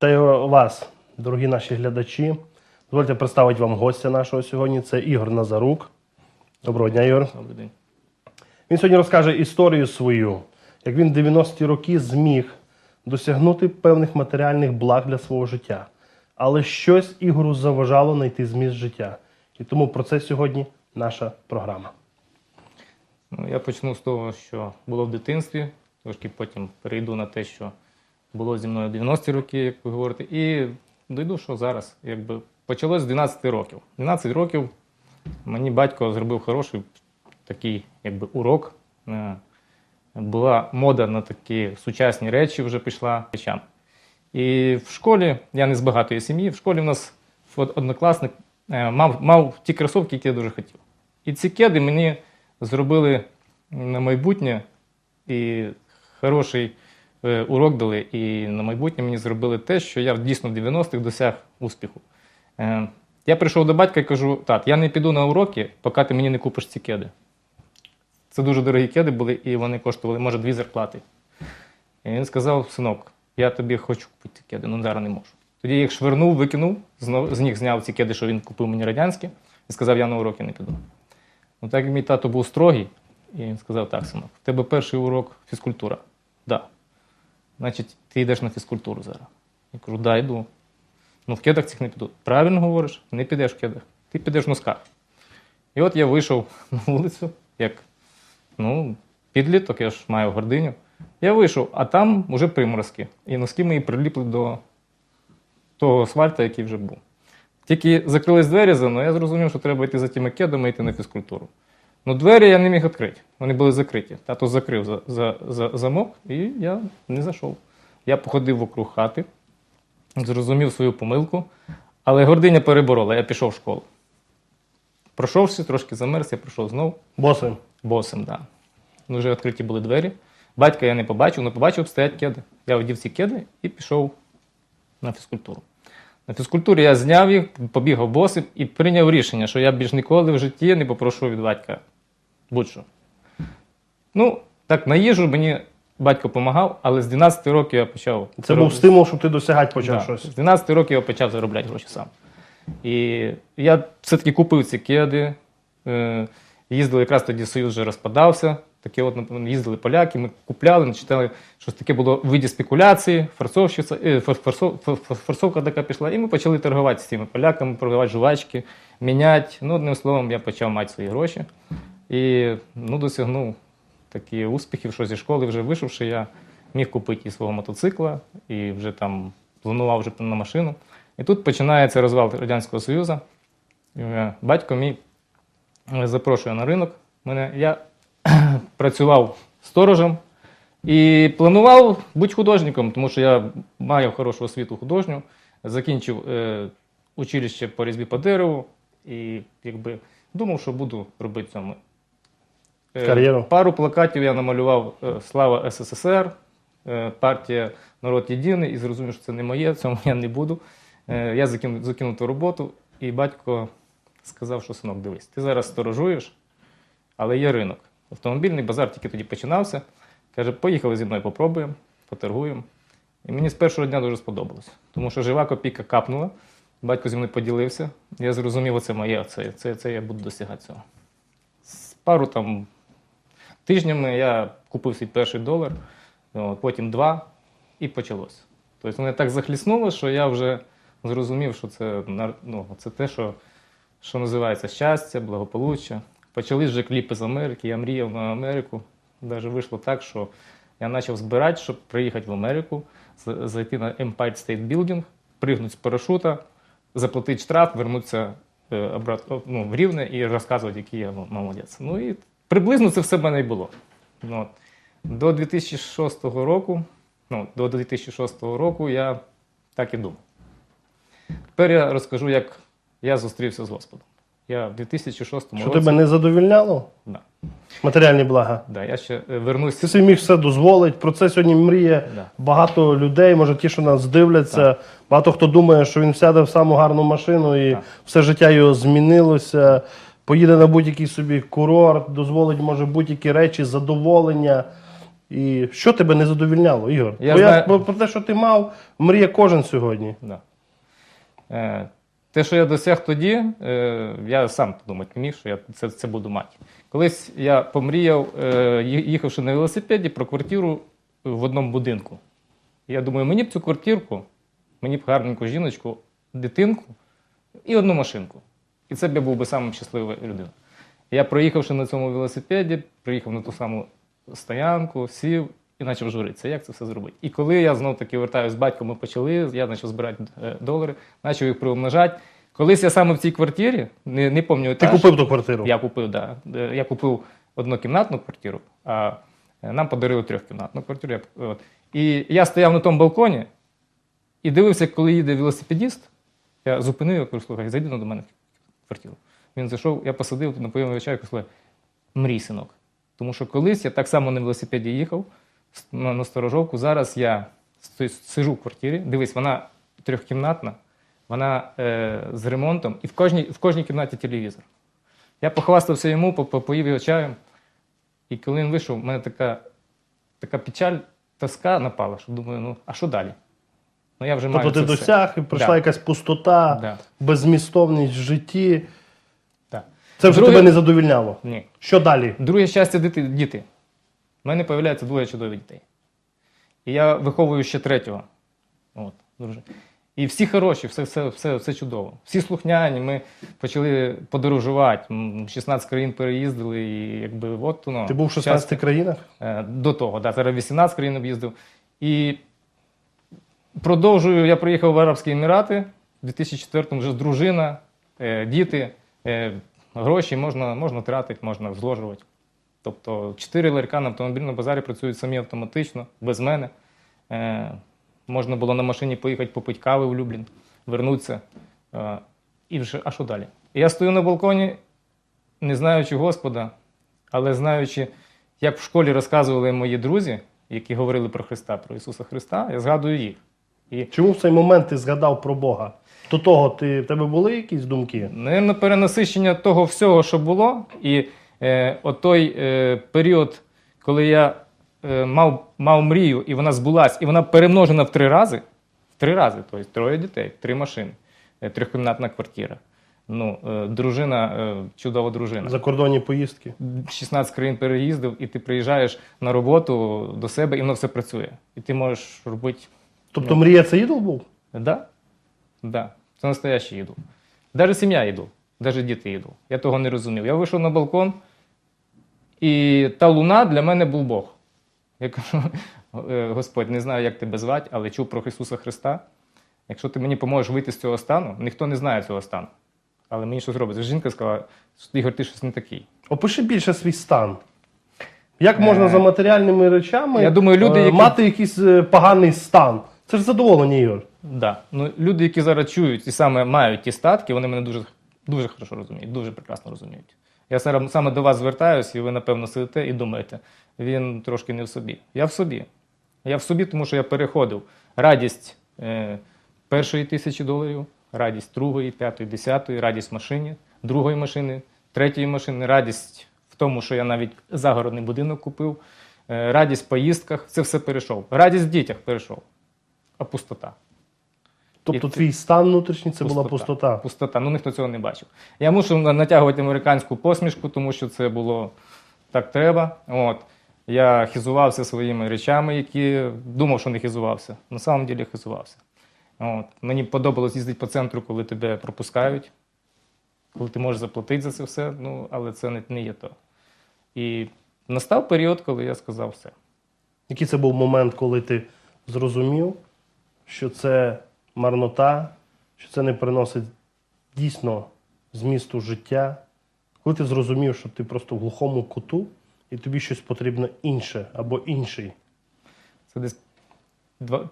Та й вас, дорогі наші глядачі. Дозвольте представити вам гостя нашого сьогодні. Це Ігор Назарук. Доброго дня, Ігор. Добрий день. Він сьогодні розкаже історію свою, як він в 90-ті роки зміг досягнути певних матеріальних благ для свого життя. Але щось Ігору заважало знайти зміст життя. І тому про це сьогодні наша програма. Ну, я почну з того, що було в дитинстві, трошки потім перейду на те, що було зі мною 90-ті роки, як ви говорите, і дойду, що зараз. Якби почалось з 12 років. 12 років мені батько зробив хороший такий якби, урок. Е, Була мода на такі сучасні речі, вже пішла речам. І в школі, я не з багатої сім'ї, в школі в нас однокласник е, мав, мав ті кросовки, які я дуже хотів. І ці кеди мені зробили на майбутнє і хороший урок дали. І на майбутнє мені зробили те, що я дійсно в 90-х досяг успіху. Е, я прийшов до батька і кажу: тат, я не піду на уроки, поки ти мені не купиш ці кеди. Це дуже дорогі кеди були, і вони коштували, може, дві зарплати. І він сказав: синок, я тобі хочу купити ці кеди, ну зараз не можу. Тоді я їх швирнув, викинув, з них зняв ці кеди, що він купив мені радянські, і сказав, я на уроки не піду. Ну так як мій тато був строгий, і він сказав: так, синок, в тебе перший урок фізкультура. Да. Значить, ти йдеш на фізкультуру зараз. Я кажу, да, йду. Ну, в кедах цих не піду. Правильно говориш, не підеш в кедах. Ти підеш в носках. І от я вийшов на вулицю, як ну, підліток, я ж маю гординю. Я вийшов, а там вже приморозки. І носки мої приліпли до того асфальту, який вже був. Тільки закрились двері за я зрозумів, що треба йти за тими кедами йти на фізкультуру. Ну, двері я не міг відкрити. Вони були закриті. Тато закрив за, за, за замок, і я не зайшов. Я походив вокруг хати, зрозумів свою помилку, але гординя переборола, я пішов в школу. Пройшовши, трошки замерз, я прийшов знову. Босим. Босим, так. Да. Ну, вже відкриті були двері. Батька я не побачив, але побачив, стоять кеди. Я одів ці кеди і пішов на фізкультуру. На фізкультурі я зняв їх, побігав босим і прийняв рішення, що я більш ніколи в житті не попрошу від батька будь-що. Ну, так, на їжу мені батько допомагав, але з 12 років я почав. Це був стимул, щоб ти досягати почав Да. щось. З 12 років я почав заробляти гроші сам. І я все-таки купив ці кеди. Е, їздили якраз тоді Союз вже розпадався. Такі от їздили поляки, ми купляли, читали, щось таке було в виді спекуляції, е, форсов- фор- фор- форсовка така пішла, і ми почали торгувати з цими поляками, продавати жувачки, міняти. Ну, одним словом, я почав мати свої гроші. І ну, досягнув такі успіхів, що зі школи вже вийшовши, я міг купити і свого мотоцикла, і вже там планував вже на машину. І тут починається розвал Радянського Союзу. Е, Батько мій е, запрошує на ринок. Мене, я працював сторожем і планував бути художником, тому що я маю хорошу освіту художню, закінчив е, училище по різьбі по дереву і якби думав, що буду робити цьому. Е, Кар'єру. Пару плакатів я намалював е, Слава СССР, е, партія Народ Єдиний, і зрозумів, що це не моє, в цьому я не буду. Я закинув, закинув ту роботу, і батько сказав, що синок, дивись, ти зараз сторожуєш, але є ринок. Автомобільний базар тільки тоді починався. Каже, поїхали зі мною, попробуємо, поторгуємо. І мені з першого дня дуже сподобалось, тому що жива копійка капнула, батько зі мною поділився. Я зрозумів, оце моє, це, це, це я буду досягати цього. Пару там тижнями я купив свій перший долар, потім два, і почалось. Тобто мене так захліснуло, що я вже зрозумів, що це, ну, це те, що, що називається щастя, благополуччя. Почались вже кліпи з Америки, я мріяв на Америку. Навіть вийшло так, що я почав збирати, щоб приїхати в Америку, зайти на Empire State Building, пригнути з парашута, заплатити штраф, вернутися е, ну, в Рівне і розказувати, який я молодець. Ну і приблизно це все в мене і було. Ну, от. До 2006 року, ну, до 2006 року я так і думав. Тепер я розкажу, як я зустрівся з Господом. Я в 2006 Що тебе не задовільняло? Да, Матеріальні блага. да, я ще е, вернусь. Ти собі міг все дозволити. Про це сьогодні мріє Да. багато людей. Може, ті, що нас дивляться. Багато хто думає, що він сяде в саму гарну машину і Так. все життя його змінилося. Поїде на будь-який собі курорт, дозволить, може, будь-які речі, задоволення. І що тебе не задовільняло, Ігор? Я Бо я, знаю- бо про те, що ти мав, мріє кожен сьогодні. Да. Е, те, що я досяг тоді, е, я сам подумати міг, що я це, це буду мати. Колись я помріяв, е, їхавши на велосипеді, про квартиру в одному будинку. Я думаю, мені б цю квартирку, мені б гарненьку жіночку, дитинку і одну машинку. І це б я був би самим щасливою людиною. Я проїхавши на цьому велосипеді, приїхав на ту саму стоянку, сів і почав журитися, як це все зробити. І коли я знов таки вертаюся з батьком, ми почали, я почав збирати е, долари, почав їх приумножати. Колись я саме в цій квартирі, не, не пам'ятаю, Ти купив ту квартиру. я купив, да. Е, Я купив однокімнатну квартиру, а е, нам подарили трьохкімнатну квартиру. От. І я стояв на тому балконі і дивився, коли їде велосипедіст. Я зупинив його, кажу, слухай, зайди до мене в квартиру. Він зайшов, я посадив, напоїв його чай, кажу, слухай, мрій, синок. Тому що колись я так само на велосипеді їхав на, на сторожовку. Зараз я сижу в квартирі. Дивись, вона трьохкімнатна, вона е, з ремонтом, і в кожній, в кожній кімнаті телевізор. Я похвастався йому, по- по- поїв його чаєм. І коли він вийшов, в мене така, така печаль, тоска напала, що думаю, ну, а що далі? Ну, я вже Тобто маю ти це все. досяг, і прийшла Да. якась пустота, Да. беззмістовність в житті. Так. Це вже Друге- тебе не задовільняло. Ні. Що далі? Друге щастя дити, діти. У мене з'являється двоє чудових дітей. І я виховую ще третього. От, дуже. І всі хороші, все, все, все, все чудово. Всі слухняні, ми почали подорожувати. 16 країн переїздили, і якби от воно. Ти був в 16 країнах? Е, До того, да, зараз 18 країн об'їздив. І продовжую, я приїхав в Арабські Емірати в 2004-му вже дружина, е, діти, е, гроші можна, можна тратити, можна зложувати. Тобто чотири ларька на автомобільному базарі працюють самі автоматично, без мене. Е, можна було на машині поїхати попити кави в Люблін, вернутися. І вже, а що далі? Я стою на балконі, не знаючи Господа, але знаючи, як в школі розказували мої друзі, які говорили про Христа, про Ісуса Христа, я згадую їх. І, Чому в цей момент ти згадав про Бога? До того ти, в тебе були якісь думки? Наверно, перенасищення того всього, що було, і е, от той е, період, коли я е, мав, мав мрію, і вона збулась, і вона перемножена в три рази. В три рази, тобто троє дітей, три машини, е, трьохкімнатна квартира. Ну, е, дружина, е, чудова дружина. Закордонні поїздки? 16 країн переїздив, і ти приїжджаєш на роботу до себе, і воно все працює. І ти можеш робити. Тобто мрія це ідол був? Да? Да. Це настоящий ідол. Навіть сім'я ідол, навіть діти ідол. Я того не розумів. Я вийшов на балкон, і та луна для мене був Бог. Я кажу, «Е, Господь, не знаю, як тебе звати, але чув про Ісуса Христа. Якщо ти мені поможеш вийти з цього стану, ніхто не знає цього стану. Але мені щось робить. Жінка сказала, Ігор, ти щось не такий. Опиши більше свій стан. Як можна Е, за матеріальними речами я думаю, люди, е, які- мати якийсь поганий стан? Це ж задоволення, Ігор. Да. Ну, люди, які зараз чують і саме мають ті статки, вони мене дуже, дуже хорошо розуміють, дуже прекрасно розуміють. Я саме до вас звертаюся, і ви, напевно, сидите і думаєте, він трошки не в собі. Я в собі. Я в собі, тому що я переходив радість е, першої тисячі доларів, радість другої, п'ятої, десятої, радість машині, другої машини, третьої машини, радість в тому, що я навіть загородний будинок купив, е, радість в поїздках, це все перейшов. Радість в дітях перейшов, а пустота. Тобто І твій стан внутрішній це була пустота. Пустота. Ну ніхто цього не бачив. Я мусив натягувати американську посмішку, тому що це було так треба. От. Я хизувався своїми речами, які думав, що не хизувався. На самом деле хизувався. От. Мені подобалось їздити по центру, коли тебе пропускають, коли ти можеш заплатити за це все, ну, але це не, не є то. І настав період, коли я сказав все. Який це був момент, коли ти зрозумів, що це марнота, що це не приносить дійсно змісту життя? Коли ти зрозумів, що ти просто в глухому куту і тобі щось потрібно інше або інший? Це десь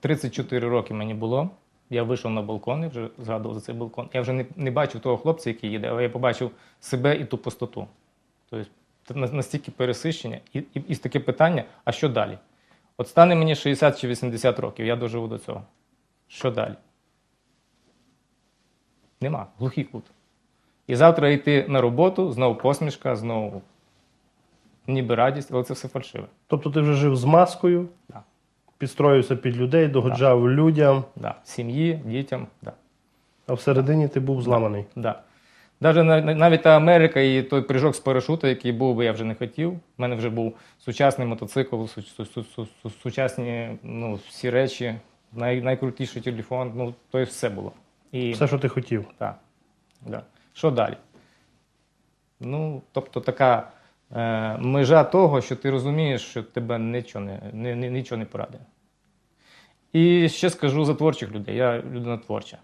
34 роки мені було. Я вийшов на балкон, я вже згадував за цей балкон. Я вже не, не бачив того хлопця, який їде, але я побачив себе і ту пустоту. Тобто настільки пересищення, і, і, і таке питання: а що далі? От стане мені 60 чи 80 років, я доживу до цього. Що далі? Нема, глухий кут. І завтра йти на роботу, знову посмішка, знову ніби радість, але це все фальшиве. Тобто ти вже жив з маскою, Да. підстроївся під людей, догоджав людям, Да. Сім'ї, дітям. Да. а всередині ти був зламаний. Да. Даже на- на- навіть та Америка і той прыжок з парашута, який був би, я вже не хотів. У мене вже був сучасний мотоцикл, су- су- су- су- су- сучасні ну, всі речі, най, найкрутіший телефон, ну, то є все було. І, Все, що ти хотів. Так. Да. Що далі? Ну, тобто така е, межа того, що ти розумієш, що тебе нічого не, не, не, нічого не порадує. І ще скажу за творчих людей. Я людина творча.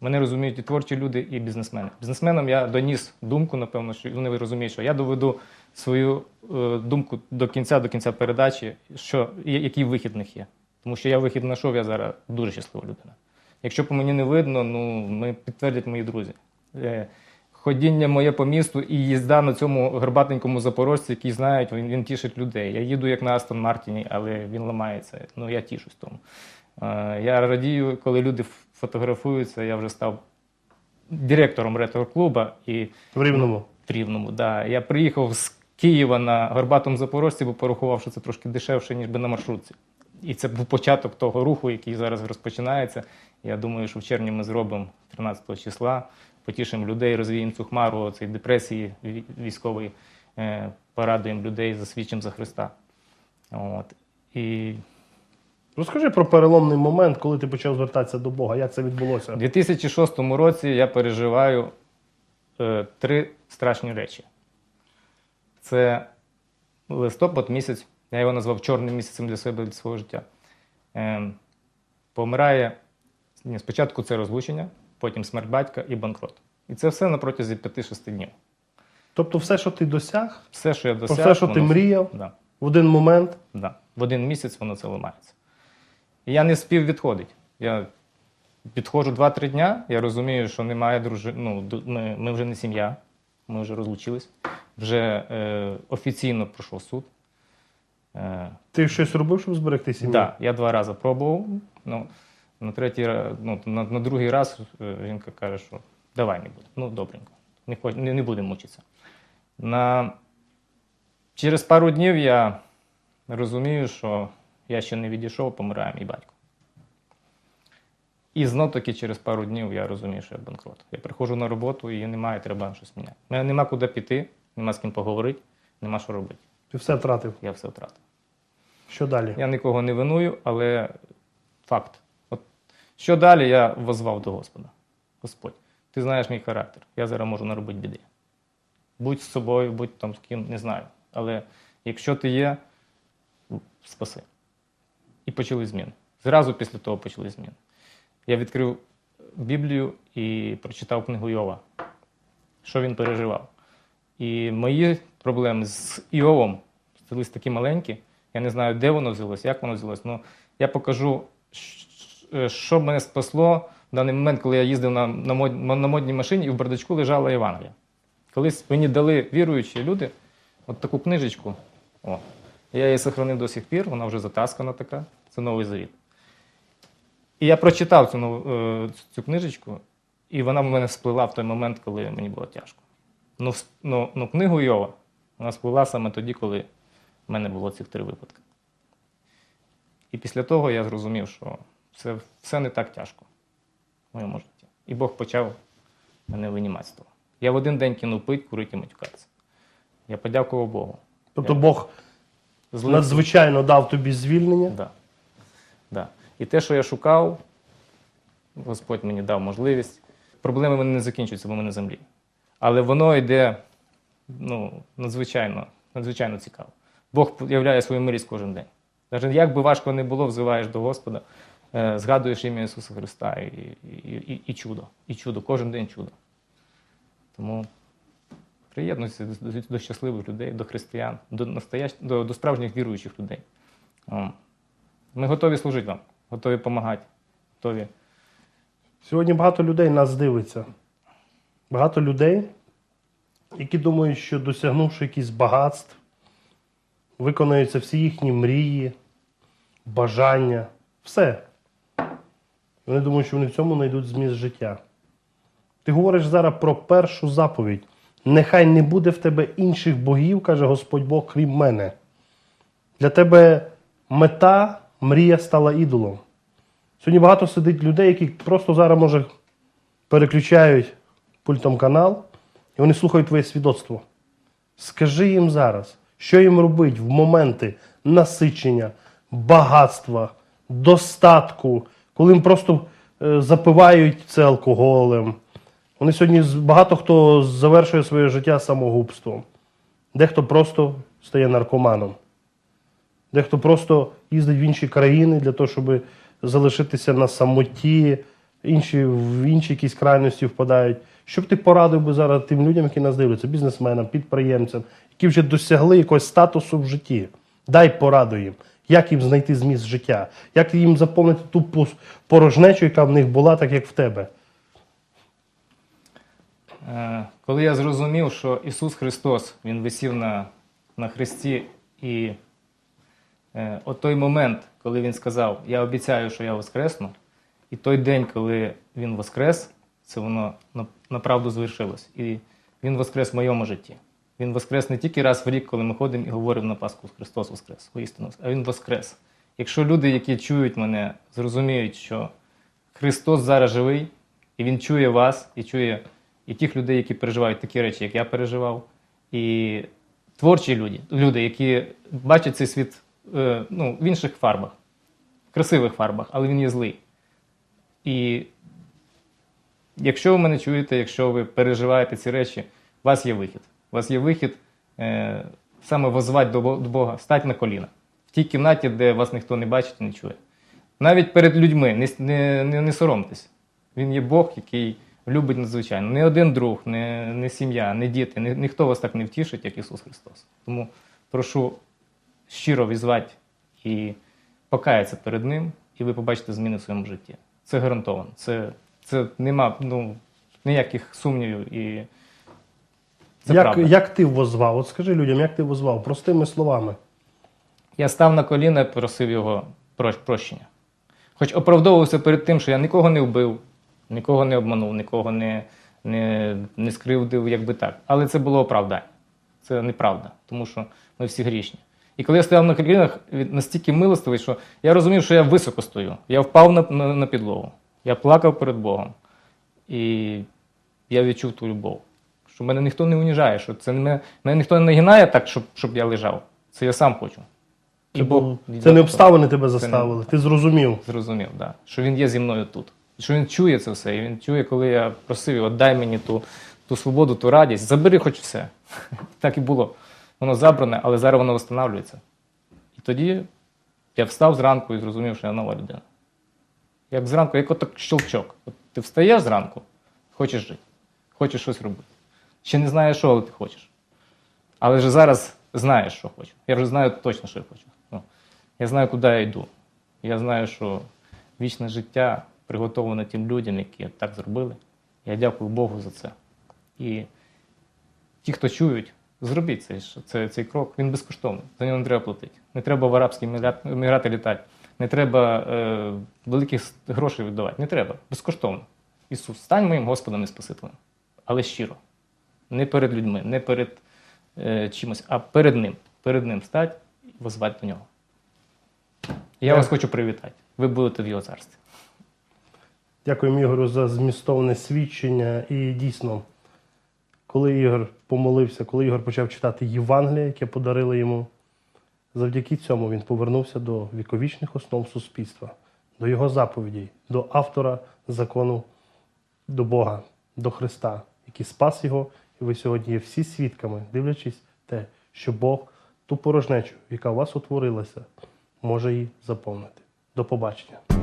Мене розуміють і творчі люди, і бізнесмени. Бізнесменам я доніс думку, напевно, що вони розуміють, що я доведу свою е, думку до кінця, до кінця передачі, що, який вихід в них є. Тому що я вихід знайшов, я зараз дуже щаслива людина. Якщо по мені не видно, ну ми підтвердять мої друзі. Е, Ходіння моє по місту і їзда на цьому горбатенькому запорожці, який знають, він, він тішить людей. Я їду як на Астон Мартіні, але він ламається. Ну я тішусь тому. Е, Я радію, коли люди фотографуються. Я вже став директором ретро-клуба і В рівному. в Рівному. Да. Я приїхав з Києва на горбатому запорожці, бо порахував, що це трошки дешевше, ніж би на маршрутці. І це був початок того руху, який зараз розпочинається. Я думаю, що в червні ми зробимо 13 числа, потішимо людей, розвіємо цю хмару цієї депресії військової, е, порадуємо людей, засвідчимо за Христа. От. І Розкажи про переломний момент, коли ти почав звертатися до Бога. Як це відбулося? У 2006 році я переживаю е, три страшні речі. Це листопад місяць, я його назвав чорним місяцем для себе для свого життя. Е, помирає ні, спочатку це розлучення, потім смерть батька і банкрот. І це все на протязі 5-6 днів. Тобто, все, що ти досяг, Все, що я досяг, все, що ти мріяв, Да. в один момент Да. В один місяць воно це ламається. І я не спів відходить. Я підходжу 2-3 дня, я розумію, що немає дружини. Ну, ми, ми вже не сім'я, ми вже розлучились. Вже е, офіційно пройшов суд. Е, ти щось робив, щоб зберегти сім'ю? да, я два рази пробував. Ну, на, третій, ну, на, на другий раз е, жінка каже, що давай не буде. Ну, добренько, не, хоч- не, не будемо мучитися. На... Через пару днів я розумію, що я ще не відійшов, помирає мій батько. І знов таки через пару днів я розумію, що я банкрот. Я приходжу на роботу і немає, треба щось міняти. У мене нема куди піти, нема з ким поговорити, нема що робити. Ти все втратив. Я все втратив. Що далі? Я нікого не виную, але факт. От що далі я возвав до Господа. Господь, ти знаєш мій характер. Я зараз можу наробити біди. Будь з собою, будь там з ким, не знаю. Але якщо ти є, спаси. І почали зміни. Зразу після того почали зміни. Я відкрив Біблію і прочитав книгу Йова, що він переживав. І мої проблеми з Іовом стались такі маленькі. Я не знаю, де воно взялось, як воно взялось. Ну, я покажу, е, що мене спасло в даний момент, коли я їздив на, на, мод, на модній машині і в бардачку лежала Євангелія. Колись мені дали віруючі люди от таку книжечку. О, я її сохранив до сих пір, вона вже затаскана така. Це новий завіт. І я прочитав цю, е, цю книжечку, і вона в мене сплила в той момент, коли мені було тяжко. Ну, ну, ну книгу Йова вона сплила саме тоді, коли в мене було цих три випадки. І після того я зрозумів, що все, все не так тяжко в моєму житті. І Бог почав мене винімати з того. Я в один день кинув пить, курити і матюкатися. Я подякував Богу. Тобто Бог Злився. надзвичайно дав тобі звільнення. Да. Да. І те, що я шукав, Господь мені дав можливість. Проблеми вони не закінчуються, бо ми на землі. Але воно йде ну, надзвичайно, надзвичайно цікаво. Бог являє свою милість кожен день. Навіть як би важко не було, взиваєш до Господа, е, згадуєш ім'я Ісуса Христа і, і, і, і чудо. І чудо, кожен день чудо. Тому приєднуйся до, до, до щасливих людей, до християн, до, настоящ... до, до справжніх віруючих людей. Ми готові служити вам, готові допомагати, готові. Сьогодні багато людей нас дивиться. Багато людей, які думають, що досягнувши якісь багатств, виконуються всі їхні мрії, бажання, все. Вони думають, що вони в цьому знайдуть зміст життя. Ти говориш зараз про першу заповідь: Нехай не буде в тебе інших богів, каже Господь Бог, крім мене. Для тебе мета, мрія стала ідолом. Сьогодні багато сидить людей, які просто зараз, може, переключають пультом канал, і вони слухають твоє свідоцтво. Скажи їм зараз, що їм робити в моменти насичення, багатства, достатку, коли їм просто е, запивають це алкоголем. Вони сьогодні багато хто завершує своє життя самогубством. Дехто просто стає наркоманом. Дехто просто їздить в інші країни для того, щоб залишитися на самоті, інші в інші якісь крайності впадають. Що б ти порадив би зараз тим людям, які нас дивляться, бізнесменам, підприємцям, які вже досягли якогось статусу в житті? Дай пораду їм, як їм знайти зміст життя, як їм заповнити ту порожнечу, яка в них була, так як в тебе. Е, Коли я зрозумів, що Ісус Христос Він висів на, на хресті, і е, от той момент, коли Він сказав, я обіцяю, що я воскресну, і той день, коли Він воскрес, це воно на- направду звершилось. І Він воскрес в моєму житті. Він воскрес не тільки раз в рік, коли ми ходимо і говоримо на Пасху Христос Воскрес, воістину, а Він воскрес. Якщо люди, які чують мене, зрозуміють, що Христос зараз живий, і Він чує вас, і чує і тих людей, які переживають такі речі, як я переживав, і творчі люди, люди які бачать цей світ е, ну, в інших фарбах, в красивих фарбах, але він є злий. І якщо ви мене чуєте, якщо ви переживаєте ці речі, у вас є вихід. У вас є вихід е, саме возвати до Бога, стать на коліна. В тій кімнаті, де вас ніхто не бачить і не чує. Навіть перед людьми не, не, не, не соромтесь. Він є Бог, який любить надзвичайно. Не один друг, не, не сім'я, не діти, ні, ніхто вас так не втішить, як Ісус Христос. Тому прошу щиро візвати і покаятися перед Ним, і ви побачите зміни в своєму житті. Це гарантовано. Це, це нема ну, ніяких сумнівів і це як, правда. як ти возвав? От скажи людям, як ти возвав? Простими словами. Я став на коліна і просив його прощення. Хоч оправдовувався перед тим, що я нікого не вбив, нікого не обманув, нікого не, не, не скривдив, якби так. Але це було оправдання. Це неправда, тому що ми всі грішні. І коли я стояв на колінах, він настільки милостивий, що я розумів, що я високо стою. Я впав на, на, на підлогу. Я плакав перед Богом. І я відчув ту любов. Що мене ніхто не уніжає, що це не мене, ніхто не нагинає так, щоб, щоб я лежав. Це я сам хочу. Це, було- це не обставини тебе заставили. Ти зрозумів. Зрозумів, да. що він є зі мною тут. Що він чує це все. І він чує, коли я просив його, дай мені ту, ту свободу, ту радість, забери хоч все. так і було. Воно забране, але зараз воно встановлюється. І тоді я встав зранку і зрозумів, що я нова людина. Як зранку, як отак щелчок. От ти встаєш зранку, хочеш жити, хочеш щось робити. Ще не знаєш, що ти хочеш. Але вже зараз знаєш, що хочу. Я вже знаю точно, що я хочу. Ну, я знаю, куди я йду. Я знаю, що вічне життя приготовлене тим людям, які так зробили. Я дякую Богу за це. І ті, хто чують, зробіть цей, цей, цей крок, він безкоштовний. За нього не треба платити. Не треба в арабські емірати літати. Не треба е, великих грошей віддавати. Не треба. Безкоштовно. Ісус, стань моїм Господом і Спасителем. Але щиро. Не перед людьми, не перед е, чимось, а перед Ним. Перед Ним стать і возвати до нього. Я вас хочу привітати. Ви будете в його царстві. Дякуємо Ігорю за змістовне свідчення. І дійсно, коли Ігор помолився, коли Ігор почав читати Євангеліє, яке подарили йому, завдяки цьому він повернувся до віковічних основ суспільства, до його заповідей, до автора закону, до Бога, до Христа, який спас його. І ви сьогодні є всі свідками, дивлячись те, що Бог ту порожнечу, яка у вас утворилася, може її заповнити. До побачення.